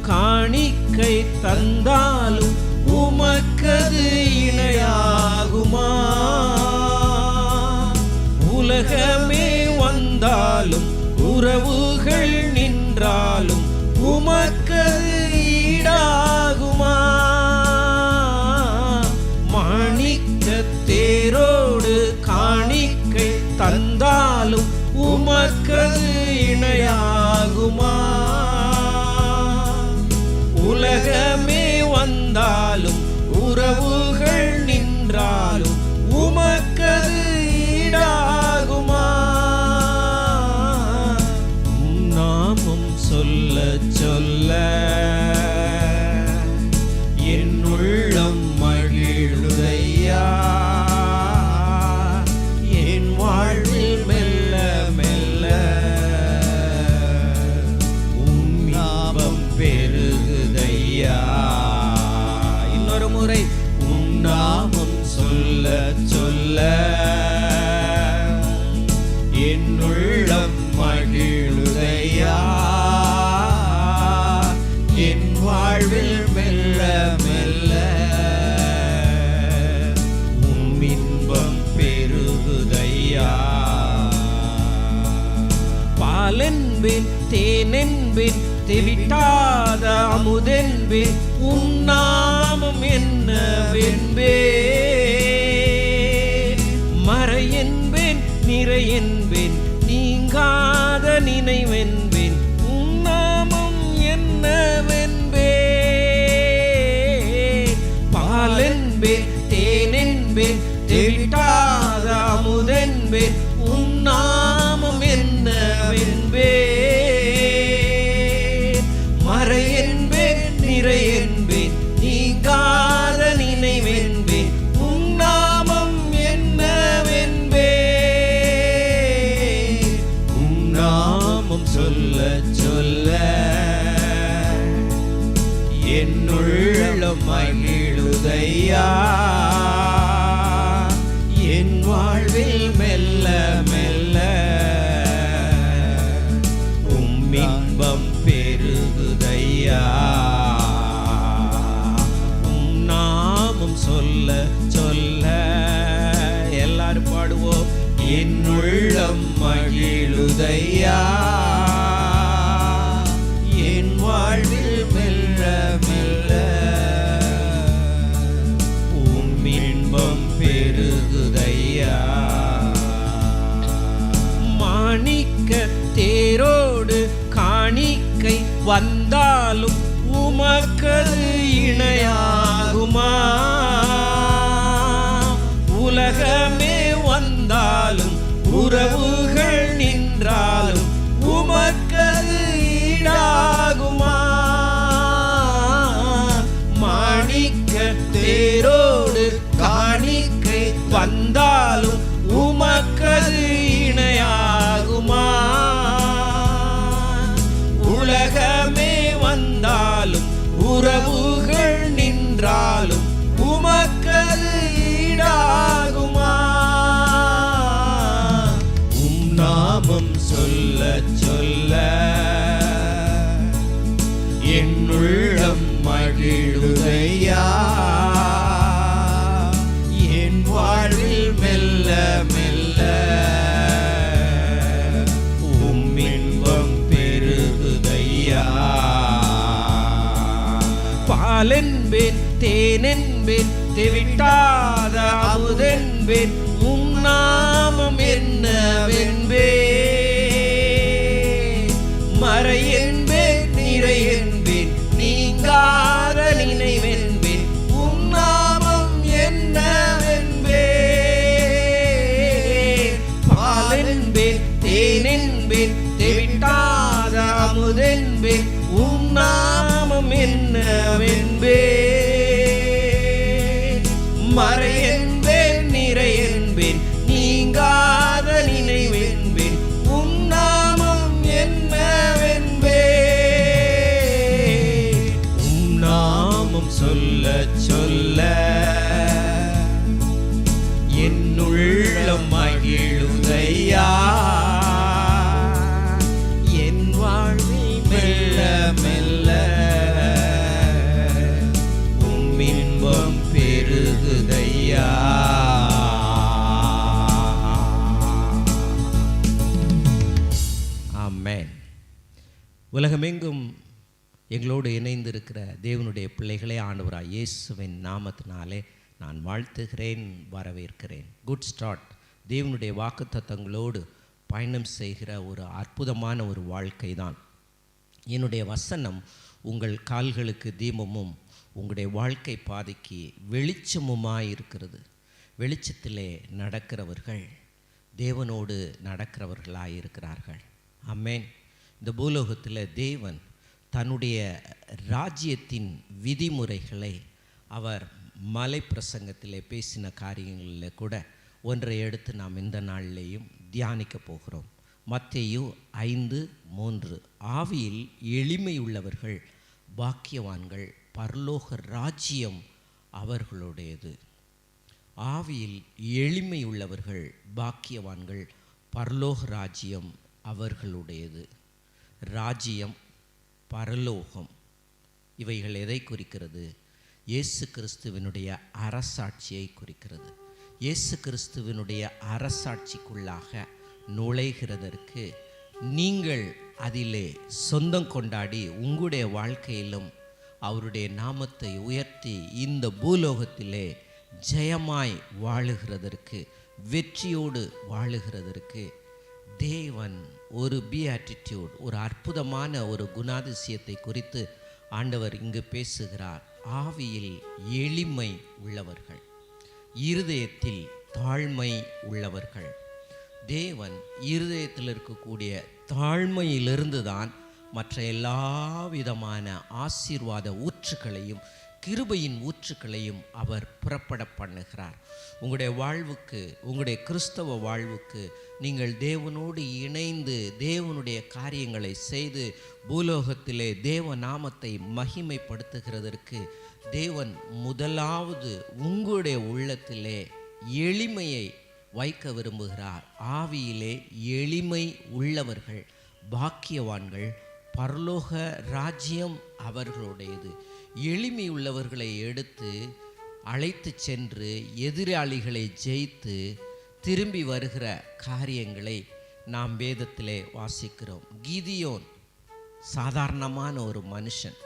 காணிக்கை தந்தாலும் உமக்கது இணையாகுமா? உலகமே வந்தாலும் உறவுகள் சொல்ல சொல்ல. எல்லாரும் பாடுவோம். என் உள்ளம் மகிழுதையா? என் வாழ்வில் மெல்ல மெல்ல. உன்பின்பம் பெருகுதையா? மாணிக்க தேரோடு காணிக்கை வந்தாலும் உமக்கது இணையாகுமா? உலகமே வந்தாலும் உறவுகள் நின்றாலும் உமக்கது ஈடாகுமா? மாணிக்க தேரோடு காணிக்கை வந்தாலும் தேனென்பேன் தெவிட்டாத அமுதென்பேன் உம் நாமம் என்னவென்பே மறை என்பேன் நிறை என்பேன் நீங்காத நினைவென்பேன் உம் நாமம் என்னவென்பே பாலென்பேன் தேனென்பேன் தெவிட்டாத அமுதென்பேன் உம் என்னவென்பே உலகமெங்கும் எங்களோடு இணைந்திருக்கிற தேவனுடைய பிள்ளைகளே ஆண்டவராக இயேசுவின் நாமத்தினாலே நான் வாழ்த்துகிறேன் வரவேற்கிறேன். குட் ஸ்டார்ட் தேவனுடைய வாக்குத்தத்தங்களோடு பயணம் செய்கிற ஒரு அற்புதமான ஒரு வாழ்க்கை தான் என்னுடைய வசனம் உங்கள் கால்களுக்கு தீபமும் உங்களுடைய வாழ்க்கை பாதைக்கு வெளிச்சமுமாய் இருக்கிறது வெளிச்சத்திலே நடக்கிறவர்கள் தேவனோடு நடக்கிறவர்களாக இருக்கிறார்கள் அம்மேன் இந்த பூலோகத்தில் தேவன் தன்னுடைய ராஜ்யத்தின் விதிமுறைகளை அவர் மலை பிரசங்கத்தில் பேசின காரியங்களில் கூட ஒன்றை எடுத்து நாம் இந்த நாளிலேயும் தியானிக்க போகிறோம். மத்தேயு ஐந்து மூன்று. ஆவியில் எளிமையுள்ளவர்கள் பாக்கியவான்கள் பரலோக ராஜ்யம் அவர்களுடையது. ஆவியில் எளிமையுள்ளவர்கள் பாக்கியவான்கள் பரலோக ராஜ்யம் அவர்களுடையது. ராஜ்யம் பரலோகம் இவைகள் எதை குறிக்கிறது? இயேசு கிறிஸ்துவினுடைய அரசாட்சியை குறிக்கிறது. இயேசு கிறிஸ்துவினுடைய அரசாட்சிக்குள்ளாக நுழைகிறதற்கு நீங்கள் அதிலே சொந்தம் கொண்டாடி உங்களுடைய வாழ்க்கையிலும் அவருடைய நாமத்தை உயர்த்தி இந்த பூலோகத்திலே ஜெயமாய் வாழுகிறதற்கு வெற்றியோடு வாழுகிறதற்கு தேவன் ஒரு பி ஆட்டிடியூட் ஒரு அற்புதமான ஒரு குணாதிசயத்தை குறித்து ஆண்டவர் இங்கு பேசுகிறார். ஆவியில் எளிமை உள்ளவர்கள் இருதயத்தில் தாழ்மை உள்ளவர்கள். தேவன் இருதயத்தில் இருக்கக்கூடிய தாழ்மையிலிருந்து தான் மற்ற எல்லா விதமான ஆசீர்வாத ஊற்றுக்களையும் கிருபையின் ஊற்றுக்களையும் அவர் புறப்பட பண்ணுகிறார். உங்களுடைய வாழ்வுக்கு உங்களுடைய கிறிஸ்தவ வாழ்வுக்கு நீங்கள் தேவனோடு இணைந்து தேவனுடைய காரியங்களை செய்து பூலோகத்திலே தேவ நாமத்தை மகிமைப்படுத்துகிறதற்கு தேவன் முதலாவது உங்களுடைய உள்ளத்திலே எளிமையை வைக்க விரும்புகிறார். ஆவியிலே எளிமை உள்ளவர்கள் பாக்கியவான்கள் பரலோக ராஜ்யம் அவர்களுடையது. எளிமை உள்ளவர்களை எடுத்து அழைத்து சென்று எதிராளிகளை ஜெயித்து திரும்பி வருகிற காரியங்களை நாம் வேதத்திலே வாசிக்கிறோம். கீதியோன் சாதாரணமான ஒரு மனுஷன்.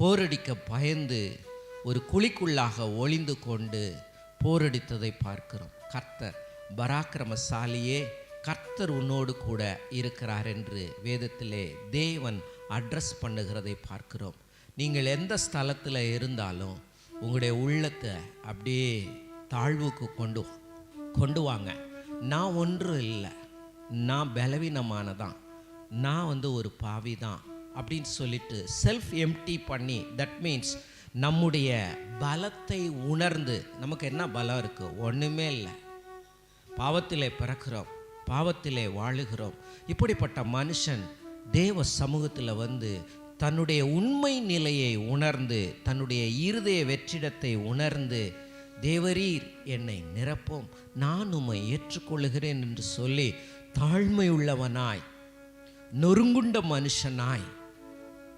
போரடிக்க பயந்து ஒரு குழிக்குள்ளாக ஒளிந்து கொண்டு போரடித்ததை பார்க்கிறோம். கர்த்தர் பராக்கிரமசாலியே கர்த்தர் உன்னோடு கூட இருக்கிறார் என்று வேதத்திலே தேவன் அட்ரஸ் பண்ணுகிறதை பார்க்கிறோம். நீங்கள் எந்த ஸ்தலத்தில் இருந்தாலும் உங்களுடைய உள்ளத்தை அப்படியே தாழ்வுக்கு கொண்டு கொண்டு வாங்க. நான் ஒன்றும் இல்லை. நான் பலவீனமானதான். நான் வந்து ஒரு பாவி தான் அப்படின்னு சொல்லிட்டு செல்ஃப் எம்டி பண்ணி தட் மீன்ஸ் நம்முடைய பலத்தை உணர்ந்து நமக்கு என்ன பலம் இருக்குது ஒன்றுமே இல்லை. பாவத்திலே பிறக்கிறோம். பாவத்திலே வாழுகிறோம். இப்படிப்பட்ட மனுஷன் தேவ சமூகத்தில் வந்து தன்னுடைய உண்மை நிலையை உணர்ந்து தன்னுடைய இருதய வெற்றிடத்தை உணர்ந்து தேவரீர் என்னை நிரப்பும். நான் உம்மை ஏற்றுக்கொள்கிறேன் என்று சொல்லி தாழ்மையுள்ளவனாய் நொறுங்குண்ட மனுஷனாய்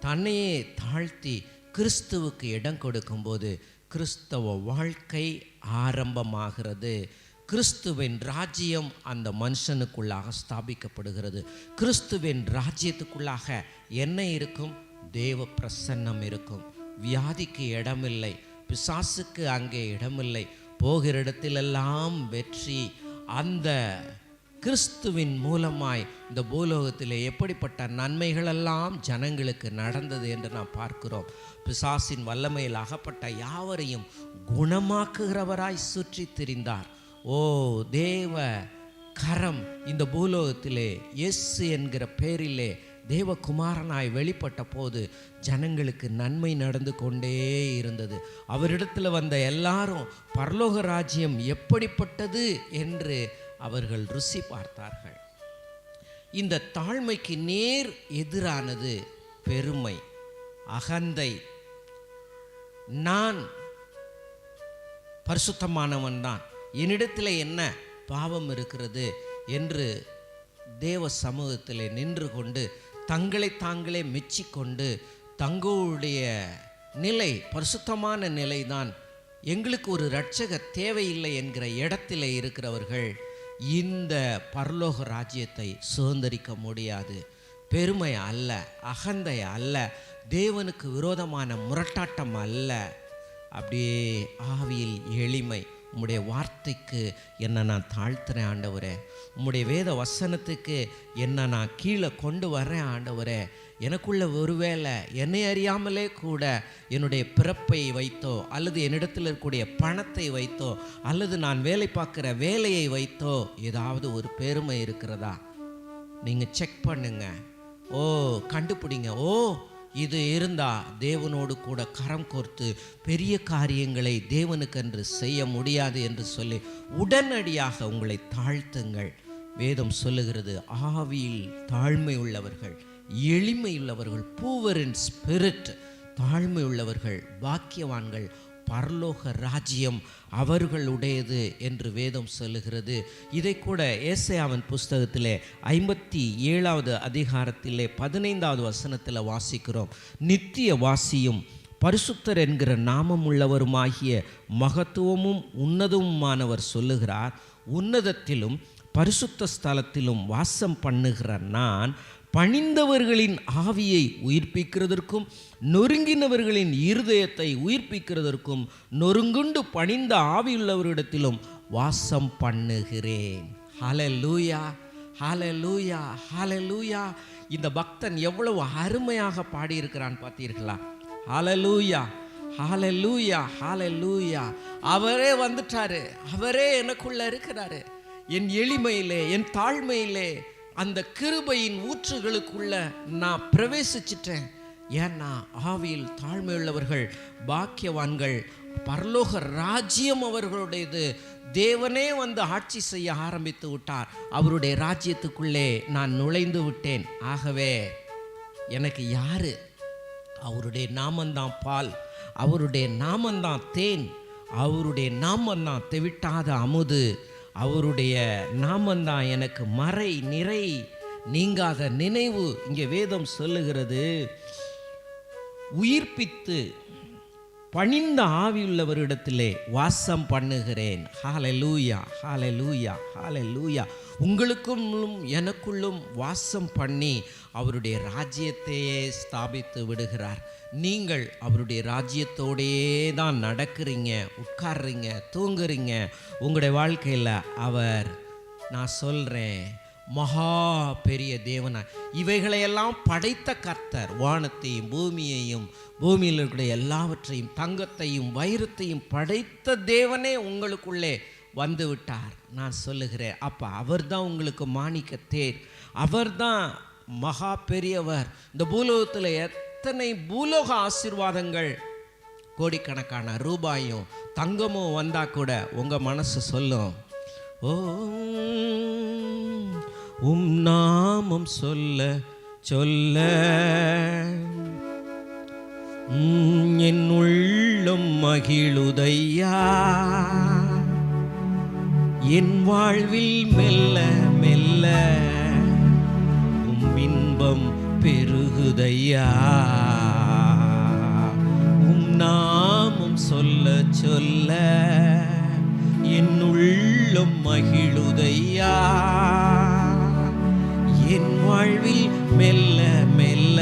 தன்னையே தாழ்த்தி கிறிஸ்துவுக்கு இடம் கொடுக்கும்போது கிறிஸ்தவ வாழ்க்கை ஆரம்பமாகிறது. கிறிஸ்துவின் ராஜ்யம் அந்த மனுஷனுக்குள்ளாக ஸ்தாபிக்கப்படுகிறது. கிறிஸ்துவின் ராஜ்யத்துக்குள்ளாக என்ன இருக்கும்? தேவ பிரசன்னம் இருக்கும். வியாதிக்கு இடமில்லை. பிசாசுக்கு அங்கே இடமில்லை. போகிற இடத்திலெல்லாம் வெற்றி. அந்த கிறிஸ்துவின் மூலமாய் இந்த பூலோகத்தில் எப்படிப்பட்ட நன்மைகளெல்லாம் ஜனங்களுக்கு நடந்தது என்று நாம் பார்க்கிறோம். பிசாசின் வல்லமையில் அகப்பட்ட யாவரையும் குணமாக்குகிறவராய் சுற்றி திரிந்தார் ஓ தேவ கரம் இந்த பூலோகத்திலே எஸ் என்கிற பேரிலே தேவகுமாரனாய் வெளிப்பட்ட போது ஜனங்களுக்கு நன்மை நடந்து கொண்டே இருந்தது. அவரிடத்தில் வந்த எல்லாரும் பரலோக ராஜ்யம் எப்படிப்பட்டது? என்று அவர்கள் ருசி பார்த்தார்கள். இந்த தாழ்மைக்கு நேர் எதிரானது பெருமை. அகந்தை. நான் பரிசுத்தமானவன் தான். என்னிடத்தில் என்ன பாவம் இருக்கிறது? என்று தேவ சமூகத்தில் நின்று கொண்டு தங்களை தாங்களே மெச்சிக்கொண்டு தங்களுடைய நிலை பரிசுத்தமான நிலைதான். எங்களுக்கு ஒரு இரட்சக தேவையில்லை என்கிற இடத்துல இருக்கிறவர்கள் இந்த பரலோக ராஜ்யத்தை சுதந்திரிக்க முடியாது. பெருமை அல்ல அகந்தை அல்ல தேவனுக்கு விரோதமான முரட்டாட்டம் அல்ல. அப்படியே ஆவியில் எளிமை உம்முடைய வார்த்தைக்கு என்னை நான் தாழ்த்துறேன் ஆண்டவரே. உம்முடைய வேத வசனத்துக்கு என்னை நான் கீழே கொண்டு வரேன் ஆண்டவரே. எனக்குள்ள ஒருவேளை என்னை அறியாமலே கூட என்னுடைய பிறப்பை வைத்தோ அல்லது என்னிடத்தில் இருக்கக்கூடிய பணத்தை வைத்தோ அல்லது நான் வேலை பார்க்குற வேலையை வைத்தோ ஏதாவது ஒரு பெருமை இருக்கிறதா? நீங்கள் செக் பண்ணுங்க. ஓ கண்டுபிடிங்க. ஓ இது இருந்தால் தேவனோடு கூட கரம் கோர்த்து பெரிய காரியங்களை தேவனுக்கென்று செய்ய முடியாது என்று சொல்லி உடனடியாக உங்களை தாழ்த்துங்கள். வேதம் சொல்லுகிறது ஆவியில் தாழ்மை உள்ளவர்கள் எளிமை உள்ளவர்கள் பூவர் ஸ்பிரிட் தாழ்மை உள்ளவர்கள் பாக்கியவான்கள் பரலோக ராஜ்யம் அவர்களுடையது என்று வேதம் சொல்லுகிறது. இதை கூட ஏசையாவின் புஸ்தகத்திலே ஐம்பத்தி ஏழாவது அதிகாரத்திலே பதினைந்தாவது வசனத்தில் வாசிக்கிறோம். நித்திய வாசியும் பரிசுத்தர் என்கிற நாமம் உள்ளவருமாகிய மகத்துவமும் உன்னதமுமானவர் சொல்லுகிறார் உன்னதத்திலும் பரிசுத்த ஸ்தலத்திலும் வாசம் பண்ணுகிற நான் பணிந்தவர்களின் ஆவியை உயிர்ப்பிக்கிறதற்கும் நொறுங்கினவர்களின் இருதயத்தை உயிர்ப்பிக்கிறதற்கும் நொறுங்குண்டு பணிந்த ஆவியுள்ளவரிடத்திலும் வாசம் பண்ணுகிறேன். ஹalleluya ஹalleluya லூயா இந்த பக்தன் எவ்வளவு அருமையாக பாடியிருக்கிறான் பார்த்தீர்களா? ஹalleluya ஹalleluya ஹalleluya. அவரே வந்துட்டாரு. அவரே எனக்குள்ள இருக்கிறாரு. என் எளிமையிலே என் தாழ்மையிலே அந்த கிருபையின் ஊற்றுகளுக்குள்ள நான் பிரவேசிச்சிட்டேன். ஏன்னா ஆவியில் தாழ்மையுள்ளவர்கள் பாக்கியவான்கள் பரலோக ராஜ்யம் அவர்களுடையது. தேவனே வந்து ஆட்சி செய்ய ஆரம்பித்து விட்டார். அவருடைய ராஜ்யத்துக்குள்ளே நான் நுழைந்து விட்டேன். ஆகவே எனக்கு யாரு? அவருடைய நாமந்தான் பால். அவருடைய நாமந்தான் தேன். அவருடைய நாமந்தான் தெவிட்டாத அமுது. அவருடைய நாமந்தான் எனக்கு மறை நிறை நீங்காத நினைவு. இங்கே வேதம் சொல்லுகிறது. உயிர்ப்பித்து பணிந்த ஆவியுள்ளவரிடத்திலே வாசம் பண்ணுகிறேன். ஹாலை லூயா ஹாலை லூயா ஹாலை லூயா உங்களுக்கும் எனக்குள்ளும் வாசம் பண்ணி அவருடைய ராஜ்யத்தையே ஸ்தாபித்து விடுகிறார். நீங்கள் அவருடைய ராஜ்யத்தோடையே தான் நடக்கிறீங்க உட்கார்றீங்க தூங்குறீங்க. உங்களுடைய வாழ்க்கையில் அவர் நான் சொல்கிறேன் மகா பெரிய தேவனாய். இவைகளையெல்லாம் படைத்த கர்த்தர். வானத்தையும் பூமியையும் பூமியில் இருக்கிற எல்லாவற்றையும் தங்கத்தையும் வைரத்தையும் படைத்த தேவனே உங்களுக்குள்ளே வந்து விட்டார் நான் சொல்லுகிறேன் அப்போ அவர்தான் உங்களுக்கு மாணிக்க தேர். அவர்தான் மகா பெரியவர். இந்த பூலோகத்தில் எத்தனை பூலோக ஆசீர்வாதங்கள்? கோடிக்கணக்கான ரூபாயும் தங்கமும் வந்தால் கூட உங்கள் மனசு சொல்லும். ஓ உம் நாமம் சொல்ல சொல்ல. உம், என் உள்ளம் மகிழுதையா. என் வாழ்வில் மெல்ல மெல்ல உம் இன்பம் பெருகுதையா. உம் நாமம் சொல்ல சொல்ல என் உள்ளம் மகிழுதையா. என் வாழ்வில் மெல்ல மெல்ல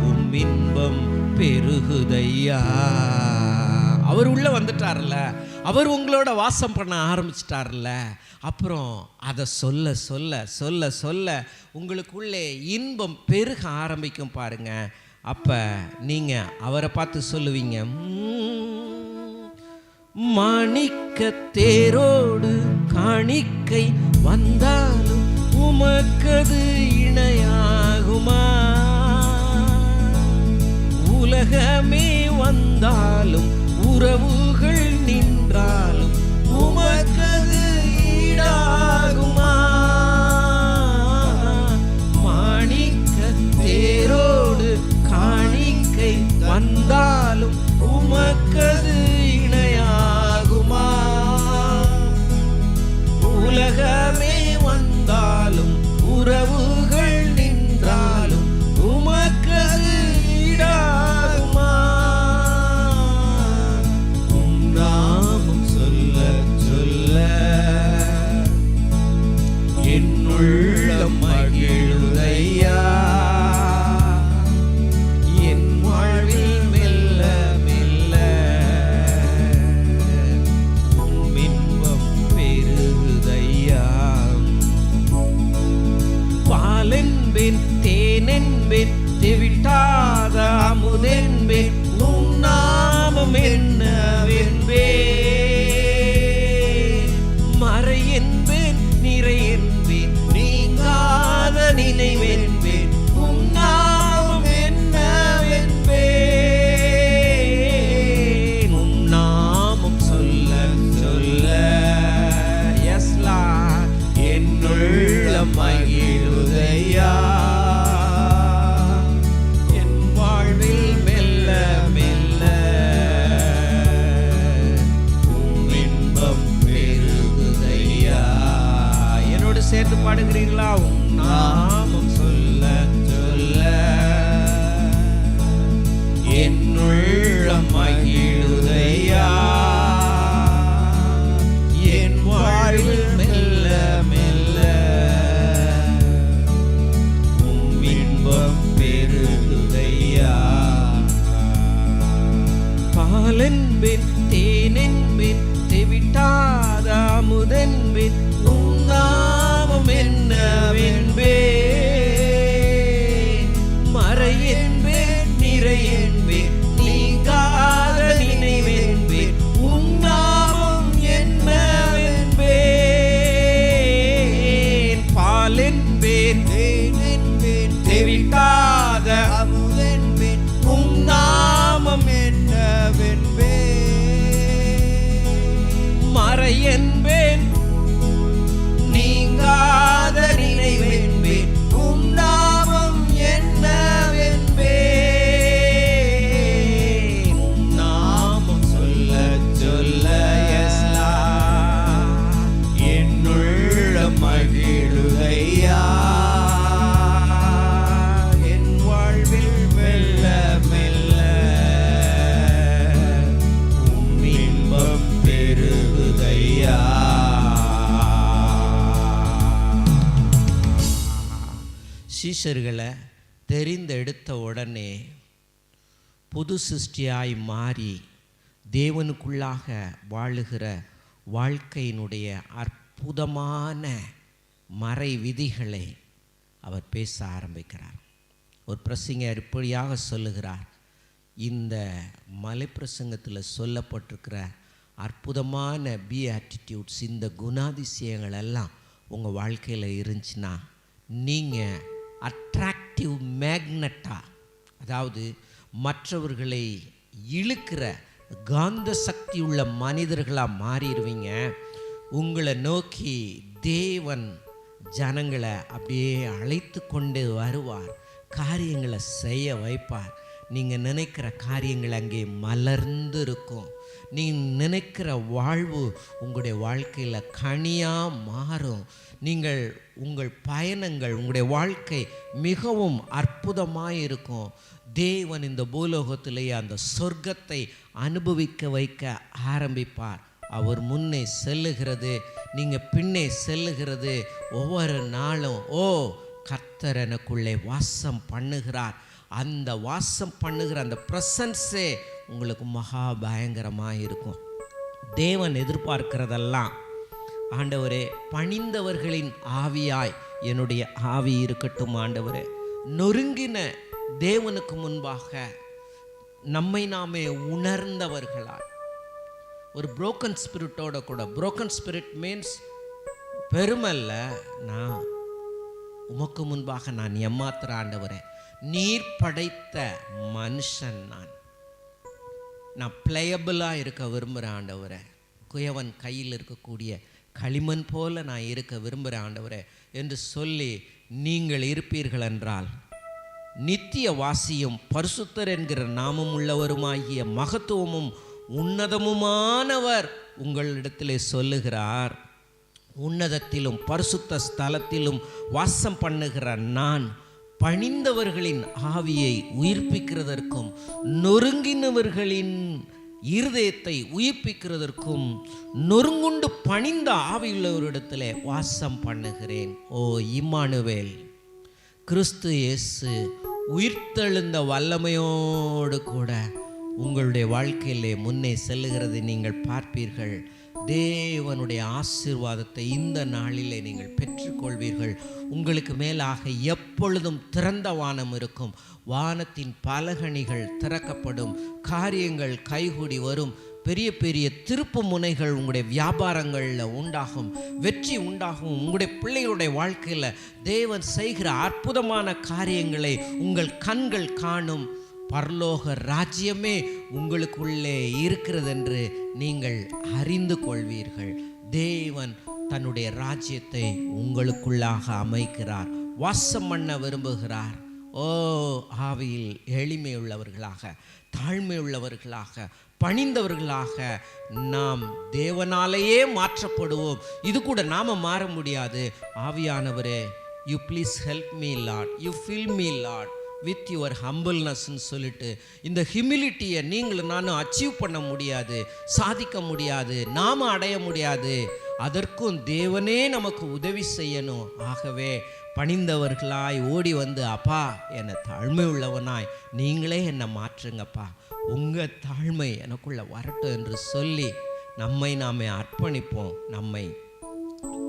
உம் இன்பம் பெருகுதையா. அவர் உள்ளே வந்துட்டார்ல. அவர் உங்களோட வாசம் பண்ண ஆரம்பிச்சிட்டார்ல. அப்புறம் அதை சொல்ல சொல்ல சொல்ல சொல்ல உங்களுக்குள்ளே இன்பம் பெருக ஆரம்பிக்கும் பாருங்க. அப்போ நீங்கள் அவரை பார்த்து சொல்லுவீங்க மாணிக்க தேரோடு காணிக்கை வந்தாலும் உமக்கது இணையாகுமா? உலகமே வந்தாலும் உறவுகள் நின்றார் என்னோடு சேர்த்து பாடுகிறீர்களா? நாமம் சொல்ல சொல்ல. என் மகிழ் சீஷர்களை தெரிந்தெடுத்த உடனே புது சிருஷ்டியாய் மாறி தேவனுக்குள்ளாக வாழுகிற வாழ்க்கையினுடைய அற்புதமான மறை விதிகளை அவர் பேச ஆரம்பிக்கிறார். ஒரு பிரசங்கர் இப்படியாக சொல்லுகிறார். இந்த மலை பிரசங்கத்தில் சொல்லப்பட்டிருக்கிற அற்புதமான பி ஆட்டிடியூட்ஸ் இந்த குணாதிசயங்கள் எல்லாம் உங்கள் வாழ்க்கையில் இருந்துச்சுன்னா நீங்கள் அட்ராக்டிவ் மேக்னட்டா அதாவது மற்றவர்களை இழுக்கிற காந்த சக்தி உள்ள மனிதர்களாக மாறிடுவீங்க. உங்களை நோக்கி தேவன் ஜனங்களை அப்படியே அழைத்து கொண்டு வருவார். காரியங்களை செய்ய வைப்பார். நீங்கள் நினைக்கிற காரியங்கள் அங்கே மலர்ந்து இருக்கும் நீ நினைக்கிற வாழ்வு உங்களுடைய வாழ்க்கையில் கனியாக மாறும். நீங்கள் உங்கள் பயணங்கள் உங்களுடைய வாழ்க்கை மிகவும் அற்புதமாக இருக்கும் தேவன் இந்த பூலோகத்திலேயே அந்த சொர்க்கத்தை அனுபவிக்க வைக்க ஆரம்பிப்பார். அவர் முன்னே செல்லுகிறது நீங்கள் பின்னே செல்லுகிறது. ஒவ்வொரு நாளும் ஓ கர்த்தர் எனக்குள்ளே வாசம் பண்ணுகிறார். அந்த வாசம் பண்ணுகிற அந்த ப்ரெசன்ஸே உங்களுக்கு மகா பயங்கரமாக இருக்கும். தேவன் எதிர்பார்க்கிறதெல்லாம் ஆண்டவரே பணிந்தவர்களின் ஆவியாய் என்னுடைய ஆவி இருக்கட்டும் ஆண்டவரே. நொறுங்கின தேவனுக்கு முன்பாக நம்மை நாமே உணர்ந்தவர்களாய். ஒரு புரோக்கன் ஸ்பிரிட்டோட கூட புரோக்கன் ஸ்பிரிட் மீன்ஸ் பெருமல்ல நான் உமக்கு முன்பாக நான் ஏமாத்துற ஆண்டவரேன் நீர் படைத்த மனுஷன் நான். நான் பிளேயபிளாக இருக்க விரும்புகிறேன் ஆண்டவரே. குயவன் கையில் இருக்கக்கூடிய களிமண் போல நான் இருக்க விரும்புகிற ஆண்டவரே என்று சொல்லி நீங்கள் இருப்பீர்கள் என்றால் நித்திய வாசியும் பரிசுத்தர் என்கிற நாமம் உள்ளவருமாகிய மகத்துவமும் உன்னதமுமானவர் உங்களிடத்திலே சொல்லுகிறார். உன்னதத்திலும் பரிசுத்த ஸ்தலத்திலும் வாசம் பண்ணுகிற நான் பணிந்தவர்களின் ஆவியை உயிர்ப்பிக்கிறதற்கும் நொறுங்கினவர்களின் இருதயத்தை உயிர்ப்பிக்கிறதற்கும் நொறுங்குண்டு பணிந்த ஆவியுள்ளவரிடத்தில் வாசம் பண்ணுகிறேன். ஓ இம்மானுவேல் கிறிஸ்து இயேசு உயிர்த்தெழுந்த வல்லமையோடு கூட உங்களுடைய வாழ்க்கையிலே முன்னே செல்லுகிறதை நீங்கள் பார்ப்பீர்கள். தேவனுடைய ஆசீர்வாதத்தை இந்த நாளிலே நீங்கள் பெற்று உங்களுக்கு மேலாக எப்பொழுதும் திறந்த வானம் இருக்கும். வானத்தின் பலகணிகள் திறக்கப்படும். காரியங்கள் கைகூடி வரும். பெரிய பெரிய திருப்பு முனைகள் உங்களுடைய வியாபாரங்களில் உண்டாகும். வெற்றி உண்டாகும். உங்களுடைய பிள்ளைகளுடைய வாழ்க்கையில் தேவன் செய்கிற அற்புதமான காரியங்களை உங்கள் கண்கள் காணும். பரலோக ராஜ்யமே உங்களுக்குள்ளே இருக்கிறதென்று நீங்கள் அறிந்து கொள்வீர்கள். தேவன் தன்னுடைய ராஜ்யத்தை உங்களுக்குள்ளாக அமைக்கிறார். வாசம் பண்ண விரும்புகிறார். ஓ ஆவியில் எளிமை உள்ளவர்களாக தாழ்மை உள்ளவர்களாக பணிந்தவர்களாக நாம் தேவனாலேயே மாற்றப்படுவோம். இது கூட நாம் மாற முடியாது. ஆவியானவரே you please help me lord you fill me lord with your ஹம்பிள்னஸ்ன்னு சொல்லிட்டு இந்த ஹியூமிலிட்டியை நீங்களும் நானும் அச்சீவ் பண்ண முடியாது சாதிக்க முடியாது நாம் அடைய முடியாது. அதற்கும் தேவனே நமக்கு உதவி செய்யணும். ஆகவே பணிந்தவர்களாய் ஓடி வந்து அப்பா என்னை தாழ்மை உள்ளவனாய் நீங்களே என்னை மாற்றுங்கப்பா. உங்கள் தாழ்மை எனக்குள்ள வரட்டும் என்று சொல்லி நம்மை நாமே அர்ப்பணிப்போம். நம்மை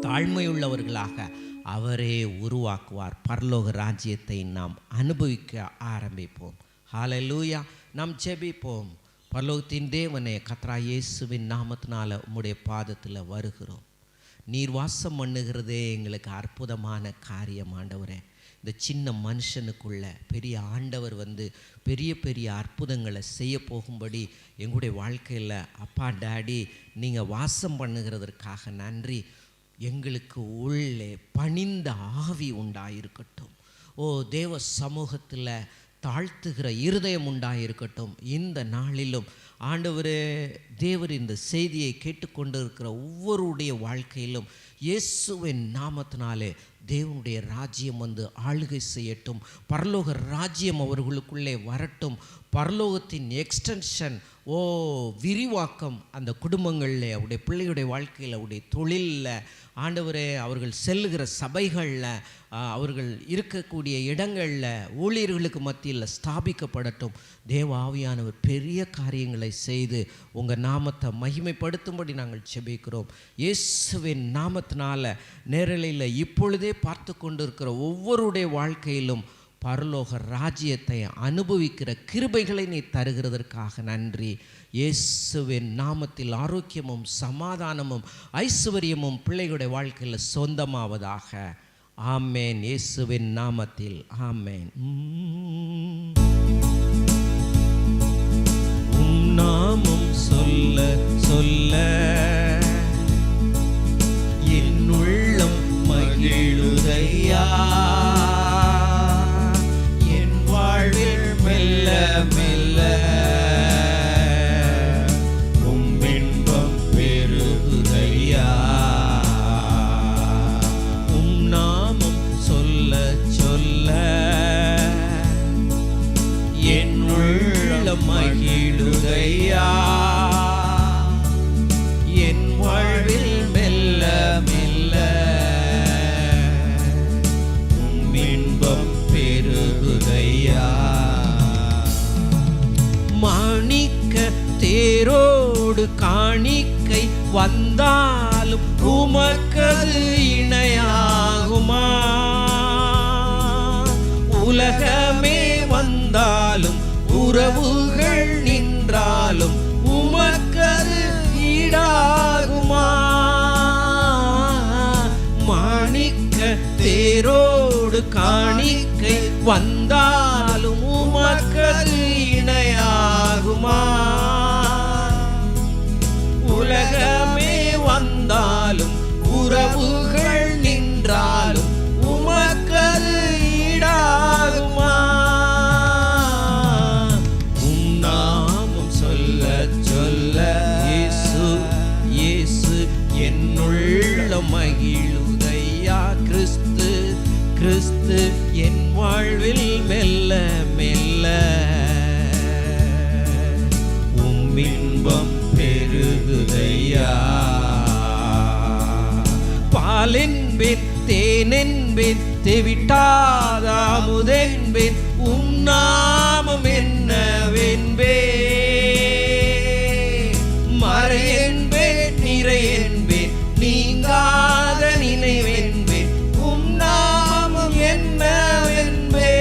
தாழ்மையுள்ளவர்களாக அவரே உருவாக்குவார். பரலோக ராஜ்யத்தை நாம் அனுபவிக்க ஆரம்பிப்போம். ஹாலலூயா நாம் ஜெபிப்போம். பரலோகத்தின் தேவனே கத்ரா இயேசுவின் நாமத்தினால் உம்முடைய பாதத்தில் வருகிறோம். நீர் வாசம் பண்ணுகிறதே எங்களுக்கு அற்புதமான காரியம் ஆண்டவரே. இந்த சின்ன மனுஷனுக்குள்ள பெரிய ஆண்டவர் வந்து பெரிய பெரிய அற்புதங்களை செய்ய போகும்படி எங்களுடைய வாழ்க்கையில் அப்பா டாடி நீங்கள் வாசம் பண்ணுகிறதற்காக நன்றி. எங்களுக்கு உள்ளே பணிந்த ஆவி உண்டாயிருக்கட்டும். ஓ தேவ சமூகத்தில் தாழ்த்துகிற இருதயம் உண்டாயிருக்கட்டும். இந்த நாளிலும் ஆண்டவரே தேவர் இந்த செய்தியை கேட்டுக்கொண்டிருக்கிற ஒவ்வொருடைய வாழ்க்கையிலும் இயேசுவின் நாமத்தினாலே தேவனுடைய ராஜ்யம் வந்து ஆளுகை செய்யட்டும். பரலோக ராஜ்யம் அவர்களுக்குள்ளே வரட்டும். பரலோகத்தின் எக்ஸ்டென்ஷன் ஓ விரிவாக்கம் அந்த குடும்பங்களில் அவருடைய பிள்ளையுடைய வாழ்க்கையில் அவருடைய தொழிலில் ஆண்டவரே அவர்கள் செல்லுகிற சபைகளில் அவர்கள் இருக்கக்கூடிய இடங்களில் ஊழியர்களுக்கு மத்தியில் ஸ்தாபிக்கப்படட்டும். தேவ ஆவியானவர் பெரிய காரியங்களை செய்து உங்கள் நாமத்தை மகிமைப்படுத்தும்படி நாங்கள் செபிக்கிறோம். இயேசுவின் நாமத்தினால நேரலையில் இப்பொழுதே பார்த்து கொண்டிருக்கிற ஒவ்வொருடைய வாழ்க்கையிலும் பரலோக ராஜ்யத்தை அனுபவிக்கிற கிருபைகளை நீ தருகிறதற்காக நன்றி. இயேசுவின் நாமத்தில் ஆரோக்கியமும் சமாதானமும் ஐஸ்வர்யமும் பிள்ளைகளுடைய வாழ்க்கையில் சொந்தமாவதாக. ஆமேன். இயேசுவின் நாமத்தில். ஆமேன். உம். நாமம் சொல்ல சொல்ல என் உள்ளம் மகிழுதையா வந்தாலும் உமக்கது இணையாகுமா? உலகமே வந்தாலும் உறவுகள் நின்றாலும் உமக்கது ஈடாகுமா? மாணிக்க தேரோடு காணிக்கை வந்தாலும் உமக்கது இணையாகுமா? வந்தாலும் உறவு பாலென்பேன் தேனென்பேன் தெவிட்டாதாமுதென்பேன் உம் நாமம் என்னவென்பே மறையென்பேன் நிறையென்பேன் நீங்காத நினைவென்பேன் உம் நாமம் என்னவென்பே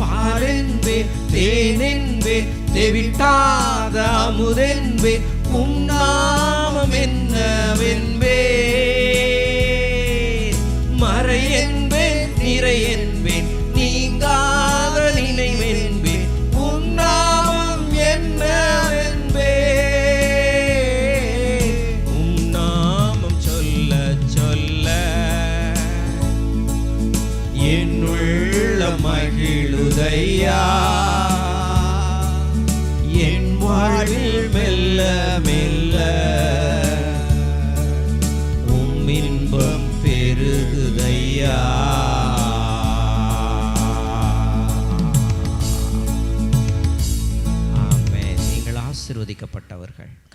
பாரென்பேன் தேனென்பேன் தெவிட்டாதாமுதென்பேன் உம் நாமம் என்னவென்பே